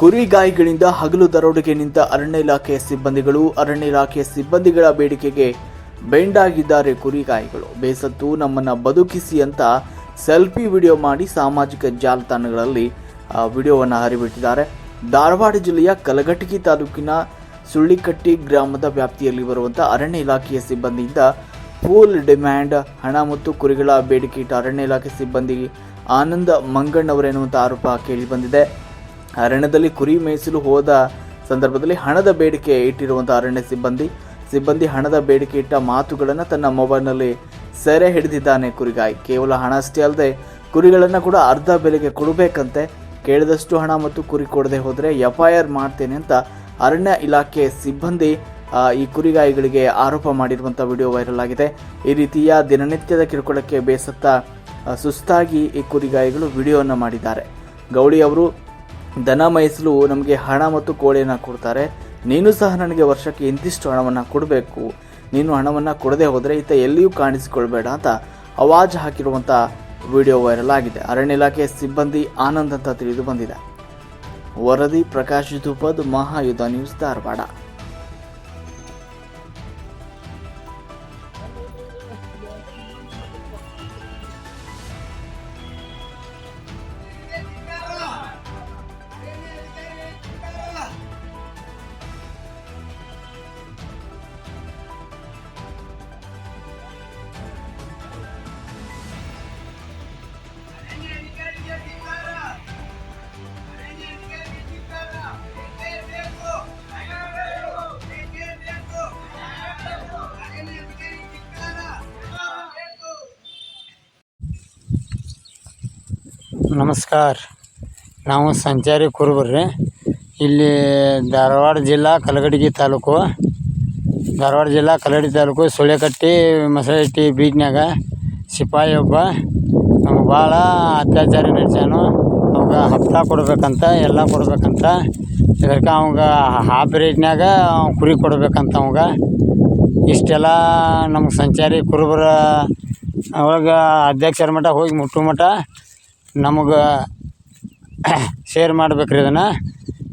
ಕುರಿಗಾಯಿಗಳಿಂದ ಹಗಲು ದರೋಡೆಗೆ ನಿಂತ ಅರಣ್ಯ ಇಲಾಖೆಯ ಸಿಬ್ಬಂದಿಗಳು, ಅರಣ್ಯ ಇಲಾಖೆಯ ಸಿಬ್ಬಂದಿಗಳ ಬೇಡಿಕೆಗೆ ಬೆಂಡಾಗಿದ್ದಾರೆ ಕುರಿಗಾಯಿಗಳು. ಬೇಸತ್ತು ನಮ್ಮನ್ನ ಬದುಕಿಸಿ ಅಂತ ಸೆಲ್ಫಿ ವಿಡಿಯೋ ಮಾಡಿ ಸಾಮಾಜಿಕ ಜಾಲತಾಣಗಳಲ್ಲಿ ವಿಡಿಯೋವನ್ನು ಹರಿಬಿಟ್ಟಿದ್ದಾರೆ. ಧಾರವಾಡ ಜಿಲ್ಲೆಯ ಕಲಘಟಗಿ ತಾಲೂಕಿನ ಸುಳ್ಳಿಕಟ್ಟಿ ಗ್ರಾಮದ ವ್ಯಾಪ್ತಿಯಲ್ಲಿ ಬರುವಂಥ ಅರಣ್ಯ ಇಲಾಖೆಯ ಸಿಬ್ಬಂದಿಯಿಂದ ಫೂಲ್ ಡಿಮ್ಯಾಂಡ್, ಹಣ ಮತ್ತು ಕುರಿಗಳ ಬೇಡಿಕೆ ಇಟ್ಟ ಅರಣ್ಯ ಇಲಾಖೆ ಸಿಬ್ಬಂದಿ ಆನಂದ ಮಂಗಣ್ಣವರೆನ್ನುವಂಥ ಆರೋಪ ಕೇಳಿಬಂದಿದೆ ಅರಣ್ಯದಲ್ಲಿ ಕುರಿ ಮೇಯಿಸಲು ಹೋದ ಸಂದರ್ಭದಲ್ಲಿ ಹಣದ ಬೇಡಿಕೆ ಇಟ್ಟಿರುವಂಥ ಅರಣ್ಯ ಸಿಬ್ಬಂದಿ ಸಿಬ್ಬಂದಿ ಹಣದ ಬೇಡಿಕೆ ಇಟ್ಟ ಮಾತುಗಳನ್ನು ತನ್ನ ಮೊಬೈಲ್ನಲ್ಲಿ ಸೆರೆ ಹಿಡಿದಿದ್ದಾನೆ ಕುರಿಗಾಯಿ. ಕೇವಲ ಹಣ ಅಷ್ಟೇ ಅಲ್ಲದೆ ಕುರಿಗಳನ್ನು ಕೂಡ ಅರ್ಧ ಬೆಲೆಗೆ ಕೊಡಬೇಕಂತೆ ಕೇಳಿದಷ್ಟು ಹಣ ಮತ್ತು ಕುರಿ ಕೊಡದೆ ಹೋದರೆ ಎಫ್ ಐ ಆರ್ ಮಾಡ್ತೇನೆ ಅಂತ ಅರಣ್ಯ ಇಲಾಖೆ ಸಿಬ್ಬಂದಿ ಈ ಕುರಿಗಾಯಿಗಳಿಗೆ ಆರೋಪ ಮಾಡಿರುವಂಥ ವಿಡಿಯೋ ವೈರಲ್ ಆಗಿದೆ. ಈ ರೀತಿಯ ದಿನನಿತ್ಯದ ಕಿರುಕುಳಕ್ಕೆ ಬೇಸತ್ತ ಸುಸ್ತಾಗಿ ಈ ಕುರಿಗಾಯಿಗಳು ವಿಡಿಯೋವನ್ನು ಮಾಡಿದ್ದಾರೆ. ಗೌಳಿ ಅವರು ದನ ಮೈಸಲು ನಮಗೆ ಹಣ ಮತ್ತು ಕೋಳಿಯನ್ನು ಕೊಡ್ತಾರೆ. ನೀನು ಸಹ ನನಗೆ ವರ್ಷಕ್ಕೆ ಇಂತಿಷ್ಟು ಹಣವನ್ನು ಕೊಡಬೇಕು. ನೀನು ಹಣವನ್ನು ಕೊಡದೆ ಹೋದರೆ ಈತ ಎಲ್ಲಿಯೂ ಕಾಣಿಸಿಕೊಳ್ಬೇಡ ಅಂತ ಅವಾಜ್ ಹಾಕಿರುವಂಥ ವಿಡಿಯೋ ವೈರಲ್ ಆಗಿದೆ. ಅರಣ್ಯ ಇಲಾಖೆ ಸಿಬ್ಬಂದಿ ಆನಂದ್ ಅಂತ ತಿಳಿದು ಬಂದಿದೆ. ವರದಿ ಪ್ರಕಾಶ್ ಧೂಪದ್ ಮಹಾಯುಧ ನ್ಯೂಸ್ ಧಾರವಾಡ. ನಮಸ್ಕಾರ. ನಾವು ಸಂಚಾರಿ ಕುರುಬರ್ರಿ. ಇಲ್ಲಿ ಧಾರವಾಡ ಜಿಲ್ಲಾ ಕಲಗಡಗಿ ತಾಲೂಕು. ಧಾರವಾಡ ಜಿಲ್ಲಾ ಕಲಗಡಿ ತಾಲೂಕು ಸುಳೆಕಟ್ಟಿ ಮಸಳಟ್ಟಿ ಬೀಚ್ನ್ಯಾಗ ಸಿಪಾಯಿ ಒಬ್ಬ. ನಮ್ಗೆ ಭಾಳ ಅತ್ಯಾಚಾರ ನಡೆಸ್ಯಾನು. ಅವಾಗ ಹಪ್ತ ಕೊಡ್ಬೇಕಂತ, ಎಲ್ಲ ಕೊಡ್ಬೇಕಂತ. ಇದಕ್ಕೆ ಅವಾಗ ಹಾಫ್ ರೇಟ್ನ್ಯಾಗ ಕುರಿ ಕೊಡ್ಬೇಕಂತ ಅವಾಗ. ಇಷ್ಟೆಲ್ಲ ನಮ್ಗೆ ಸಂಚಾರಿ ಕುರುಬರ ಅವಾಗ ಅಧ್ಯಕ್ಷರ ಮಠ ಹೋಗಿ ಮುಟ್ಟು ಮಠ ನಮಗೆ ಶೇರ್ ಮಾಡ್ಬೇಕ್ರಿ ಇದನ್ನು.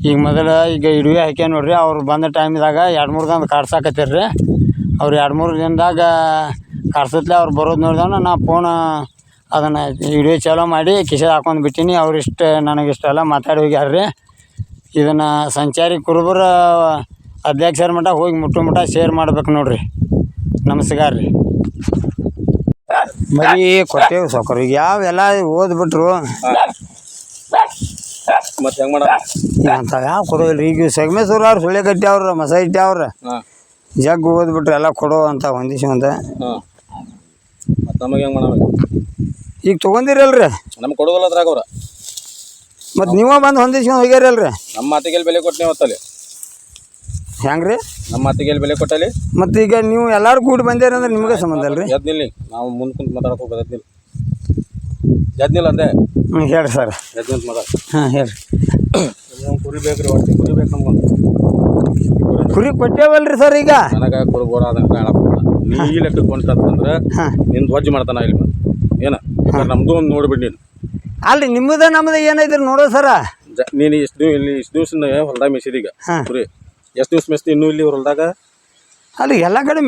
ಈಗ ಮೊದಲು ಈಗ ಇಡುವೆ ಹಾಕ್ಯಾನ ನೋಡ್ರಿ, ಅವ್ರು ಬಂದ ಟೈಮ್ದಾಗ ಎರಡು ಮೂರು ದಿನ ಕಾಡ್ಸಾಕತ್ತೀರಿ ರೀ ಅವ್ರು ಎರಡು ಮೂರು ದಿನದಾಗ ಕಾಡ್ಸತ್ಲೆ ಅವ್ರು ಬರೋದು ನೋಡಿದಾಗ ನಾ ಫೋನ್ ಅದನ್ನು ಇಡುವೆ ಚಾಲೋ ಮಾಡಿ ಕಿಶೆ ಹಾಕೊಂಡು ಬಿಟ್ಟೀನಿ. ಅವ್ರು ಇಷ್ಟು, ನನಗೆ ಇಷ್ಟೆಲ್ಲ ಮಾತಾಡಿ ಹೋಗ್ಯಾರ ರೀ ಇದನ್ನು ಸಂಚಾರಿ ಕುರುಬರ ಅಧ್ಯಕ್ಷರ ಮಟ್ಟ ಹೋಗಿ ಮುಟ್ಟು ಮುಟ್ಟ ಶೇರ್ ಮಾಡ್ಬೇಕು ನೋಡಿರಿ. ನಮಸ್ಕಾರ ರೀ ಮರಿ ಕೊಟ್ಟೇವು ಸಾವ್ಕಾರ. ಈಗ ಯಾವೆಲ್ಲ ಓದ್ಬಿಟ್ರು. ಮತ್ತೆ ಹೆಂಗ್ ಮಾಡ ಅಂತ ಯಾವ ಕೊಡೋದಿಲ್ಲ ಈಗ ಸಗಮೇಶ್ವರ ಅವ್ರು ಸುಳ್ಳೆಗಟ್ಟಿ ಅವ್ರ ಮಸೈಟಿ ಅವ್ರ. ಜಗ್ ಓದ್ಬಿಟ್ರು ಎಲ್ಲ ಕೊಡೋ ಅಂತ ಹೊಂದಿಸ್ಕೊಂತ ಅಂತ ಮತ್ತೆ ನಮಗೆ ಹೆಂಗ್ ಮಾಡಬೇಕು ಈಗ? ತೊಗೊಂದಿರಲ್ರಿ ನಮ್ಗೆ ಕೊಡೋದಿಲ್ಲ ಅದ್ರಾಗ ಅವ್ರ. ಮತ್ತು ನೀವೇ ಬಂದು ಹೊಂದಿಸ್ಕೊಂಡು ಹೋಗ್ಯಾರಲ್ರಿ ನಮ್ಮ ಮಾತಿಗೆಲ್ಲ ಬೆಲೆ ಕೊಟ್ಟು ಹೊತ್ತಲ್ಲಿ ಹೆಂಗೆ ರೀ ನಮ್ಮ ಮಾತಿಗೆ ಎಲ್ಲಿ ಬೆಲೆ ಕೊಟ್ಟಲ್ಲಿ? ಮತ್ತು ಈಗ ನೀವು ಎಲ್ಲರೂ ಕೂಡಿ ಬಂದಿರಂದ್ರೆ ನಿಮಗೆ ಸಂಬಂಧ ಅಲ್ರಿ ಎದ್ ನಿಲ್ಲಿ ನಾವು ಮುಂದೆ ಕುಂತು ಮಾತಾಡಕ್ ಹೋಗೋದು ಎದ್ ನಿಲ್ಲಿ ಎದ್ ನಿಲ್ಲ ಅಂದೆ. ಹ್ಞೂ ಹೇಳಿ ಸರ್. ಎದ್ ನಿಂತ ಮಾತಾಡ. ಹಾಂ ಹೇಳಿ ಕುರಿ ಬೇಕ್ರಿ ಒಟ್ಟು ಕುರಿ ಬೇಕು ನಮ್ಗೊಂದು. ಕುರಿ ಕೊಟ್ಟೇವಲ್ರಿ ಸರ್ ಈಗ? ನನಗೆ ಕುರಿ ಬೋಡ ಅದಂಗೆ ಹೇಳಕ್ ಹೋಗ್ಬೇಡ. ನೀ ಈ ಲೆಕ್ಕಕ್ಕೆ ಬಂತಂದ್ರೆ ಹಾಂ. ನಿಂದು ವಜ್ಜೆ ಮಾಡ್ತಾನ ಇಲ್ಲಿ ಬಂದು. ಏನ? ನಮ್ದು ಒಂದು ನೋಡ್ಬಿಡಿ ನೀನು. ಅಲ್ರಿ ನಿಮ್ಮದ ನಮ್ಮದು ಏನೈತ್ರಿ ನೋಡೋ ಸರ? ನೀನು ಇಷ್ಟು ದಿವ್ ಇಲ್ಲಿ ಇಷ್ಟು ದಿವ್ಸ ಹೊಲ್ದಾಗ ಮೀಸಿದೀಗ. ಕುರಿ. ಎಷ್ಟು ದಿವ್ಸ ಮೆಸ್ತಿ ಇನ್ನೂ ಇಲ್ಲಿ ಹೊಲ್ದಾಗ ಅಲ್ಲಿ ಎಲ್ಲ ಕಡೆ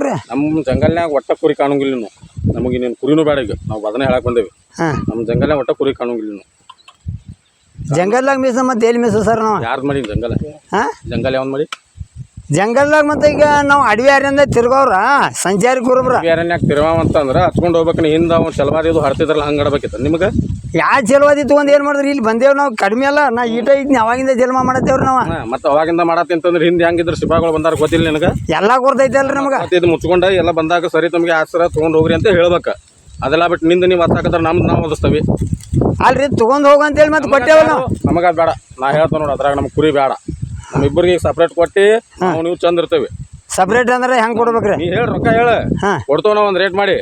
ರೀ ನಮ್ಮ ಜಂಗಲ್ನ್ಯಾಗ ಒಟ್ಟ ಕುರಿ ಕಾಣೋಂಗಿಲ್ಲ ನೀವು ನಮಗೆ ಇನ್ನೇನು ಕುರಿನೂ ಬೇಡ ಈಗ. ನಾವು ಅದನ್ನೇ ಹೇಳಕ್ ಬಂದೇವಿ. ಹಾಂ. ನಮ್ಮ ಜಂಗಲ್ನ್ಯಾಗ ಒಟ್ಟ ಕುರಿ ಕಾಣೋಂಗಿಲ್ಲ ನೀವು ಜಂಗಲ್ದಾಗ ಮೀಸ ಮತ್ತೆ ಎಲ್ಲಿ ಮೀಸ ಸರ್ ನಾವು? ಯಾರ್ದು ಮಾಡಿ ಜಂಗಲ್? ಹಾಂ? ಜಂಗಲ್ ಯಾವ್ದು ಮಾಡಿ ಜಂಗಲ್ದಾಗ ಮತ್ತೆ ಈಗ ನಾವು ಅಡವಿ ಅರಣ್ಯ ತಿರ್ಗವ್ರ ಸಂಚಾರಿ ಕುರುಬ್ರ ಬೇರೆನ್ಯಾಗ ತಿರುವಾವ ಅಂತಂದ್ರೆ ಹಚ್ಕೊಂಡು ಹೋಗ್ಬೇಕು ಹಿಂದೆ ಅವ್ನು ಚಲವಾರಿ ಇದು ಹರ್ತಿದ್ರಲ್ಲ ಹಂಗೆ ಆಡ್ಬೇಕಿತ್ತು. ನಿಮಗೆ? ಯಾವ ಜಲ್ವಾದಿ ಒಂದ್ ಏನ್ ಮಾಡಿದ್ರಿ? ಇಲ್ಲಿ ಬಂದೇವ್ ನಾವು ಕಡಿಮೆ ಅಲ್ಲ. ನಾ ಈಟ ಇದ್ನಿ ಅವಾಗಿಂದ ಜಲ್ಮ ಮಾಡತ್ತೇವ್ರಿ ನಾವು. ಮತ್ತೆ ಅವಾಗಿಂದ ಮಾಡತ್ತಿ ಅಂತಂದ್ರೆ ಹಿಂದೆ ಹೆಂಗಿದ್ರು ಸಿಪಾಯಿಗಳು ಬಂದಾರ ಗೊತ್ತಿಲ್ಲ ನಿನಗ? ಎಲ್ಲಾ ಗೊತ್ತೈತೆ ಅಲ್ರಿ ನಮಗೆ. ಮತ್ತೆ ಇದು ಮುಚ್ಕೊಂಡ ಎಲ್ಲ ಬಂದಾಗ ಸರಿ ತಮಗೆ ಆಸರ ತಗೊಂಡ್ ಹೋಗ್ರಿ ಅಂತ ಹೇಳ್ಬೇಕ. ಅದೆಲ್ಲ ಬಿಟ್ಟು ನಿಂದ ನೀವು ಹತ್ತಾಕತ್ರ ನಮ್ದು ನಾವು ಓದಿಸ್ತೇವೆ. ಅಲ್ರಿ ತೊಗೊಂಡು ಹೋಗು ಅಂತೇಳಿ ಮತ್ತೆ ಕೊಟ್ಟೇವಲ್ಲ ನಾವು. ನಮಗೆ ಬೇಡ. ನಾ ಹೇಳ್ತೇನೆ ನೋಡಿ ಅದ್ರಾಗ ನಮ್ಗೆ ಕುರಿ ಬೇಡ. ನಮ್ಮ ಇಬ್ಬರಿಗೆ ಸಪ್ರೇಟ್ ಕೊಟ್ಟು ನಾವು ನೀವು ಚಂದ ಇರ್ತೇವೆ. ಸಪ್ರೇಟ್ ಅಂದ್ರೆ ಹೆಂಗೆ ಕೊಡ್ಬೇಕ್ರಿ? ನೀ ಹೇಳಿ ರೊಕ್ಕ ಹೇಳ. ಹಾಂ. ಕೊಡ್ತೇವೆ ನಾವು ಒಂದು ರೇಟ್ ಮಾಡಿ.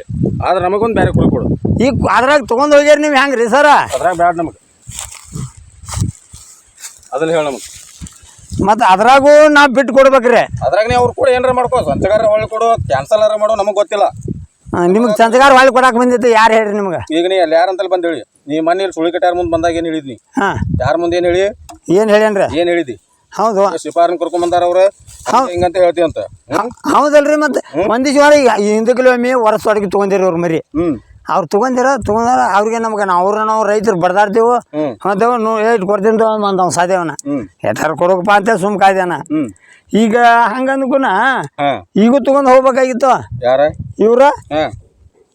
ಆದ್ರೆ ನಮಗೊಂದು ಬೇರೆ ಕುರಿ ಕೊಡು. ಈಗ ಅದ್ರಾಗ ತಗೊಂಡ್ ಹೋಗ್ಯಾರ ನೀವು ಹೆಂಗೆ ರೀ ಸರ? ಅದ್ರಾಗ ಬೇಡ ನಮಗೆ. ಅದನ್ನ ಹೇಳ ನಮಗೆ. ಮತ್ತು ಅದ್ರಾಗೂ ನಾವು ಬಿಟ್ಟು ಕೊಡ್ಬೇಕ್ರಿ. ಅದ್ರಾಗ ನೀವು ಅವ್ರು ಕೂಡ ಏನಾರ ಮಾಡ್ಕೋ ಸಂಚಗಾರ ಹೊಳ್ಳಿ ಕೊಡು ಕ್ಯಾನ್ಸಲ್ ಮಾಡೋ ನಮಗೆ ಗೊತ್ತಿಲ್ಲ. ನಿಮ್ಗೆ ಚಂದಗಾರ ಹೊಳ್ಳಿ ಕೊಡಕ್ಕೆ ಬಂದಿತ್ತು ಯಾರು ಹೇಳ್ರಿ ನಿಮ್ಗೆ? ಈಗ ನೀ ಅಲ್ಲಿ ಯಾರಂತಲ್ಲಿ ಬಂದು ಹೇಳಿ. ನೀ ಮನೆ ಇಲ್ಲಿ ಸುಳಿ ಕಟ್ಟಾರ ಮುಂದೆ ಬಂದಾಗ ಏನು ಹೇಳಿದ್ನಿ? ಹಾಂ. ಯಾರ ಮುಂದೆ ಏನು ಹೇಳಿ? ಏನು ಹೇಳ್ಯಾನ್ರಿ? ಏನು ಹೇಳಿದಿ? ಹೌದು. ಶಿಫಾರನ್ ಕರ್ಕೊಂಡ್ ಬಂದಾರ ಅವ್ರ? ಹಿಂಗಂತ ಹೇಳ್ತಿ ಅಂತ? ಹೌದಲ್ರಿ ಮತ್ತೆ ಒಂದಿಷ್ಟು ವಾರ ಹಿಂದೆ ಕಿಲೋಮಿ ವರ್ಷ ಒಳಗೆ ತಗೊಂಡಿರಿ ಅವ್ರ ಮರಿ. ಅವ್ರು ತಗೊಂಡಿರ ತಗೊಂಡಾರ ಅವ್ರಿಗೆ ನಮ್ಗೆ ನಾವು ಅವ್ರ ನಾವು ರೈತರು ಬಡ್ದಾಡ್ತೀವಿ. ಅದೇವ ನೋ ಏಟ್ ಕೊಡ್ತೀನಿ ಅಂತ ಅವ್ನು ಸಾಧ್ಯವನ ಎಟ್ಟಾರು ಕೊಡೋಕಪ್ಪ ಅಂತ ಸುಮ್ ಕಾಯ್ದೇನ. ಈಗ ಹಂಗಂದ್ಕುನ ಈಗೂ ತಗೊಂಡು ಹೋಗ್ಬೇಕಾಗಿತ್ತು. ಯಾರ? ಇವ್ರ?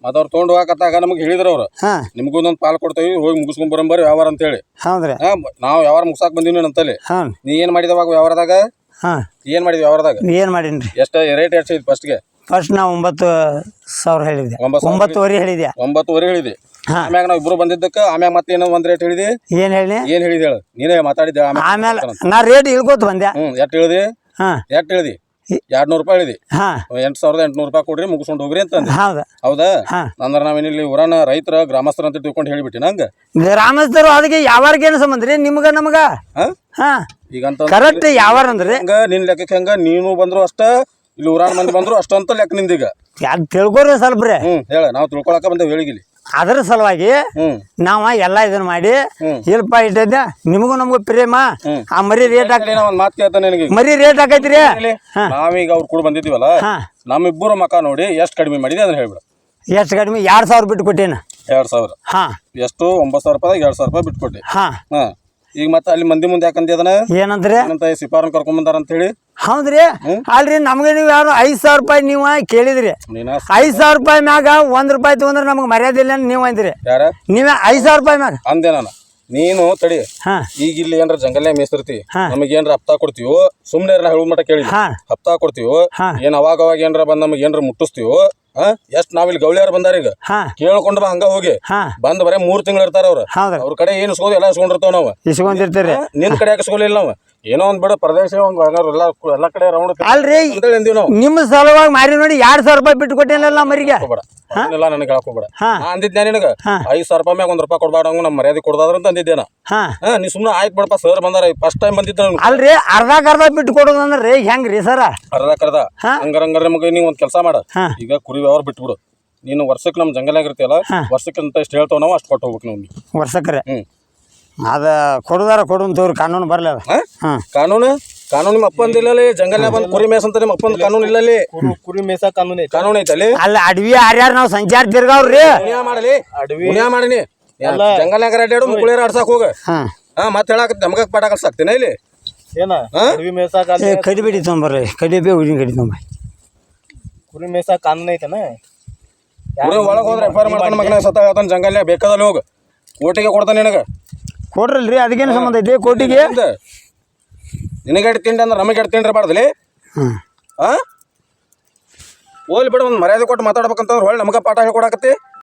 ಮತ್ತ ಅವ್ರು ತೊಗೊಂಡು ಹೋಗಕತ್ತಾಗ ನಮ್ಗೆ ಹೇಳಿದ್ರ ಅವ್ರು. ಹಾಂ. ನಿಮಗೂ ಒಂದೊಂದು ಪಾಲ್ ಕೊಡ್ತೇವಿ ಹೋಗಿ ಮುಗಿಸ್ಕೊಂಡ್ ಬರಂಬರಿ ವ್ಯವಹಾರ ಅಂತ ಹೇಳಿ ಹೌದ್ರಿ. ಹಾ ನಾವು ವ್ಯವಹಾರ ಮುಗ್ಸಾಕ್ ಬಂದೀವಿ ಅಂತಲ್ಲಿ ಹಾಂ. ನೀ ಏನ್ ಮಾಡಿದವಾಗ ವ್ಯವಹಾರದಾಗ? ಹಾಂ. ಏನ್ ಮಾಡಿದ ವ್ಯವಹಾರದಾಗ? ಏನು ಮಾಡೀನಿ ಎಷ್ಟ ರೇಟ್ ಎಷ್ಟು ಐತಿ ಫಸ್ಟ್ಗೆ ಫಸ್ಟ್ ನಾವು ಒಂಬತ್ತು ಸಾವಿರ ಹೇಳಿದೆ ಒಂಬತ್ತು ಸಾವಿರ ಒಂಬತ್ತುವರೆ ಹೇಳಿದೆ ಒಂಬತ್ತುವರೆ ಹೇಳಿದಿ ಹಾ. ಆಮ್ಯಾಗ ನಾವ್ ಇಬ್ರು ಬಂದಿದ್ದಕ್ಕ ಆಮ್ಯಾಗ ಮತ್ತೆ ಏನೋ ಒಂದ್ ರೇಟ್ ಹೇಳಿದಿ ಏನು ಹೇಳಿ ಏನ್ ಹೇಳಿದ ಹೇಳು. ನೀನೇ ಮಾತಾಡಿದ್ದೆ ಆಮ್ಯಾಗ? ಆಮೇಲೆ ನಾ ರೇಟ್ ಇಳ್ಕೋತ ಬಂದೆ ಹ್ಮ್ ಎಷ್ಟ್ ಹೇಳಿದಿ ಹಾಂ. ಎಷ್ಟ್ ಹೇಳಿದಿ ಎರಡ್ ನೂರು ರೂಪಾಯಿ ಹೇಳಿದಿ. ಹಾಂ. ಎಂಟು ಸಾವಿರದ ಎಂಟ್ನೂರು ರೂಪಾಯಿ ಕೊಡ್ರಿ ಮುಗಿಸ್ಕೊಂಡು ಹೋಗ್ರಿ ಅಂತ ಅಂದೆ ಹೌದು. ಹೌದಾ? ಹಾಂ. ಅಂದ್ರೆ ನಾವೇನಿಲ್ಲಿ ಊರನ ರೈತರ ಗ್ರಾಮಸ್ಥರ ಅಂತ ತಿಳ್ಕೊಂಡು ಹೇಳಿಬಿಟ್ಟಿ ನಂಗ. ಗ್ರಾಮಸ್ಥರು ಅದಕ್ಕೆ ಯಾವಾರ್ಗೇನು ಸಂಬಂಧ ರೀ? ನಿಮ್ಗ ನಮ್ಗೆ? ಹಾ? ಹಾಂ. ಈಗ ಅಂತ ಕರೆಕ್ಟ್ ಯಾವಾರ ಅಂದ್ರೆ? ಹಂಗ ನಿನ್ ಲೆಕ್ಕಕ್ಕೆ ಹಂಗ ನೀನು ಬಂದ್ರು ಅಷ್ಟ ಇಲ್ಲಿ ಊರಾನ ಮಂದಿ ಬಂದ್ರು ಅಷ್ಟ ಅಂತ ಲೆಕ್ಕ ನಿಂದೀಗ. ಯಾರು ತಿಳ್ಕೊರಿ ಸ್ವಲ್ಪ ರೀ. ಹ್ಮ್ ಹೇಳ ನಾವು ತಿಳ್ಕೊಳಕ ಬಂದೇವ್ ಹೇಳಿಗಿಲಿ ಅದ್ರ ಸಲುವಾಗಿ ನಾವ ಎಲ್ಲ ಇದನ್ನ ಮಾಡಿ. ಇಲ್ಪ ಇಟ್ಟಿದ್ದೆ. ನಿಮಗೂ ನಮಗೂ ಪ್ರೇಮ. ಆ ಮರಿ ರೇಟ್ ಹಾಕಿ ಮರಿ ರೇಟ್ ಹಾಕೈತ್ರಿ? ನಾವೀಗ ಅವ್ರು ಕೂಡ ಬಂದಿದ್ದೀವಲ್ಲ? ಹಾ. ನಮ್ಮಿಬ್ಬರು ಮಕ ನೋಡಿ ಎಷ್ಟು ಕಡಿಮೆ ಮಾಡಿದೆ ಅದನ್ನ ಹೇಳ್ಬಿಡ. ಎಷ್ಟು ಕಡಿಮೆ? ಎರಡ್ ಸಾವಿರ ಬಿಟ್ಟು ಕೊಟ್ಟೇನ. ಎರಡ್ ಸಾವಿರ. ಹಾ. ಎಷ್ಟು? ಒಂಬತ್ತು ಸಾವಿರ ರೂಪಾಯಿ ಎರಡ್ ಸಾವಿರ ರೂಪಾಯಿ ಬಿಟ್ಕೊಟ್ಟೆ ಹಾ. ಹಾ. ಈಗ ಮತ್ತೆ ಅಲ್ಲಿ ಮಂದಿ ಮುಂದೆ ಯಾಕಂತ ಏನಂದ್ರೆ ಏನಂದ್ರಿ? ಏನಂತ ಸಿಪಾರನ್ ಕರ್ಕೊಂಡ್ ಬಂದಾರ ಅಂತ ಹೇಳಿ. ಹೌದ್ರಿ? ಅಲ್ರಿ ನಮ್ಗೆ ನೀವು ಯಾರು ಐದು ಸಾವಿರ ರೂಪಾಯಿ ನೀವು ಕೇಳಿದ್ರಿ. ಐದ್ ಸಾವಿರ ರೂಪಾಯಿ ಮ್ಯಾಗ ಒಂದ್ ರೂಪಾಯಿ ತಗೊಂಡ್ರೆ ನಮ್ಗೆ ಮರ್ಯಾದೆ ಇಲ್ಲ ನೀವು ಅಂದ್ರಿ. ಯಾರ? ನೀವೇ ಐದು ಸಾವಿರ ರೂಪಾಯಿ ಮ್ಯಾಗ. ಅಂದೆ ನಾನು. ನೀನು ತಡಿ. ಈಗ ಇಲ್ಲಿ ಏನ್ರ ಜಂಗಲ್ಯ ಮೇಸ್ತಿರ್ತಿ. ನಮಗೆ ಏನ್ರ ಹಪ್ತಾ ಕೊಡ್ತೀವೋ? ಸುಮ್ನೆ ಹೇಳುವ ಮಟ್ಟ ಕೇಳಿ. ಹಪ್ತಾ ಕೊಡ್ತೀವೋ. ಏನ್ ಅವಾಗ ಅವಾಗ ಏನ್ರ ಬಂದ್ ನಮಗೆ ಏನ್ರ ಮುಟ್ಟಿಸ್ತೀವೋ? ಹಾ ನಾವ್ ನಾವಿಲ್ಲಿ ಗೌಳಿಯಾರ ಬಂದಾರ ಈಗ? ಹಾ. ಕೇಳ್ಕೊಂಡ್ ಬಾ ಹಂಗ ಹೋಗಿ. ಹಾ. ಬಂದ್ ಬರೇ ಮೂರ್ ತಿಂಗಳು ಇರ್ತಾರ ಅವ್ರ. ಹೌದ್ರಿ. ಅವ್ರ ಕಡೆ ಏನ್ ಇಸ್ಕೊಂಡ್ ಎಲ್ಲ ಇಸ್ಕೊಂಡಿರ್ತಾವ ನಾವು. ಇಸ್ಕೊಂಡಿರ್ತೀರಿ ನಿನ್ ಕಡೆ ಯಾಕೆ ಇಸ್ಕೊಲಿಲ್ಲ ನಾವು? ಏನೋ ಒಂದ್ ಬಿಡ ಪ್ರದೇಶ ಒಂದ್ ಎಲ್ಲ ಎಲ್ಲ ಕಡೆ ರೌಂಡ್ ಅಲ್ರಿ ಅಂತೇಳಿ ಅಂದೀವಿ ನಾವು. ನಿಮ್ಮ ಸಲುವಾಗಿ ಮಾರಿ ನೋಡಿ ಎರಡು ಸಾವಿರ ರೂಪಾಯಿ ಬಿಟ್ಟು ಕೊಟ್ಟೇನಲ್ಲ ಮರಿಗೆ. ಹೋಗ್ಬೇಡ. ಅದನ್ನೆಲ್ಲ ನನಗೆ ಹಾಕೋಬೇಡ ಹಾ. ನಾ ಅಂದಿದ್ದೆ ನಿನಗ? ಹಾ. ಐದ್ ಸಾವಿರ ರೂಪಾಯಿ ಮ್ಯಾಗ ಒಂದ್ ರೂಪಾಯಿ ಕೊಡ್ಬಾರ್ದು ಹಂಗ ನಮ್ಮ ಮರ್ಯಾದೆ ಕೊಡ್ದಾದ್ರ ಅಂತ ಅಂದಿದ್ದೆ ನಾ. ಹಾಂ. ಹಾ ನೀ ಸುಮ್ನೆ ಆಯ್ತು ಬಿಡಪ್ಪ ಸರ್ ಬಂದಾರ. ಫಸ್ಟ್ ಟೈಮ್ ಬಂದಿದ್ದ ನಾನು. ಅಲ್ರಿ ಅರ್ಧಕ್ಕೆ ಅರ್ಧ ಬಿಟ್ಟು ಕೊಡೋದು ಅಂದ್ರೆ ಹೆಂಗ್ರಿ ಸರ ಅರ್ಧ ಕರ್ದ ಹಾ. ಹಂಗಾರ ಹಂಗಾರ ನಮಗೆ ನೀವು ಒಂದ್ ಕೆಲಸ ಮಾಡ. ಹಾ. ಈಗ ಕುರಿ ವ್ಯವಹಾರ ಬಿಟ್ಬಿಡು. ನೀನು ವರ್ಷಕ್ಕೆ ನಮ್ಮ ಜಂಗಲ್ ಇರ್ತೀಯಲ್ಲ ವರ್ಷಕ್ಕೆ ಅಂತ ಎಷ್ಟು ಹೇಳ್ತಾವ ನಾವು ಅಷ್ಟು ಕೊಟ್ಟು ಹೋಗ್ಬೇಕು ನಾವು ವರ್ಷಕ್ಕೆ ಹ್ಮ್. ಅದ ಕೊಡುದಾರ ಕೊಡು ತೋರಿ ಕಾನೂನು ಬರಲ್ಲ ಹಾ? ಹಾಂ. ಕಾನೂನು? ಕಾನೂನು ನಿಮ್ಮ ಅಪ್ಪಂದ ಇಲ್ಲ ಜಂಗಲ್ನಾಗ ಬಂದು ಕುರಿ ಮೇಸ ಅಂತ ನಿಮ್ಮ ಅಪ್ಪಂದ ಕಾನೂನು ಇಲ್ಲ ಅಲ್ಲಿ ಕುರಿ ಮೇಸ ಕಾನೂನು ಐತಿ. ಕಾನೂನು ಐತಲ್ಲಿ? ಅಲ್ಲ ಅಡವಿ ಯಾರ್ಯಾರು ನಾವು ಸಂಚಾರ ತಿರ್ಗಾವ್ರಿ. ಪುಣ್ಯ ಮಾಡಲಿ. ಪುಣ್ಯ ಮಾಡಿನಿ ಜಂಗಲ್ನಾಗ ಅಡ್ಡಾಡು ಮುಗುಳಿಯರ್ ಆಡ್ಸಕ್ ಹೋಗ. ಹಾಂ. ಹಾ ಮತ್ತೆ ಹೇಳಕ್ ನಮಗ ಪಾಠ ಕಲ್ಸಾಕ್ತೇನೆ ಇಲ್ಲಿ? ಏನ? ಮೇಸ ಏ ಕಾನೂನು ಕಡಿ ಬಿಡಿ ತೊಂಬರ್ರಿ ಕಡಿ ಬೇ ಉಡಿನ ಕಡಿ ತೊಂಬ ಕುರಿ ಮೇಸ ಕಾನೂನು ಐತನ? ಒಳಗೆ ಹೋದ್ರೆ ಎಫ್ ಐ ಆರ್ ಮಾಡ್ತಾನೆ ಮಗನ ಸತ್ತ ಹೇಳ್ತಾನೆ ಜಂಗಲ್ನಾಗ ಬೇಕಾದಲ್ಲಿ ಹೋಗ. ಕೋಟಿಗೆ ಕೊಡ್ತಾನೆ ನಿನಗ. ಕೊಡ್ರಲ್ರಿ? ಅದಕ್ಕೇನು ಸಂಬಂಧ ಐತಿ? ಕೋಟಿಗೆ? ನಿನಗೆ ತಿಂಡ ತಿಂಡಿ ಅಂದ್ರೆ ನಮಗೆ ತಿಂಡಿರಬಾರ್ದಲ್ಲಿ ತಿಂಡ್ರೆ ಬಾರ್ದಲ್ಲಿ ಹಾ. ಆ? ಹೋಗ್ಲಿ ಬಿಡು ಒಂದು ಮರ್ಯಾದೆ ಕೊಟ್ಟು ಮಾತಾಡ್ಬೇಕಂತಂದ್ರೆ ಹೊಳ್ಳಿ ನಮಗೆ ಪಾಠ ಹೇಳ್ಕೊಡಕತ್ತಿ.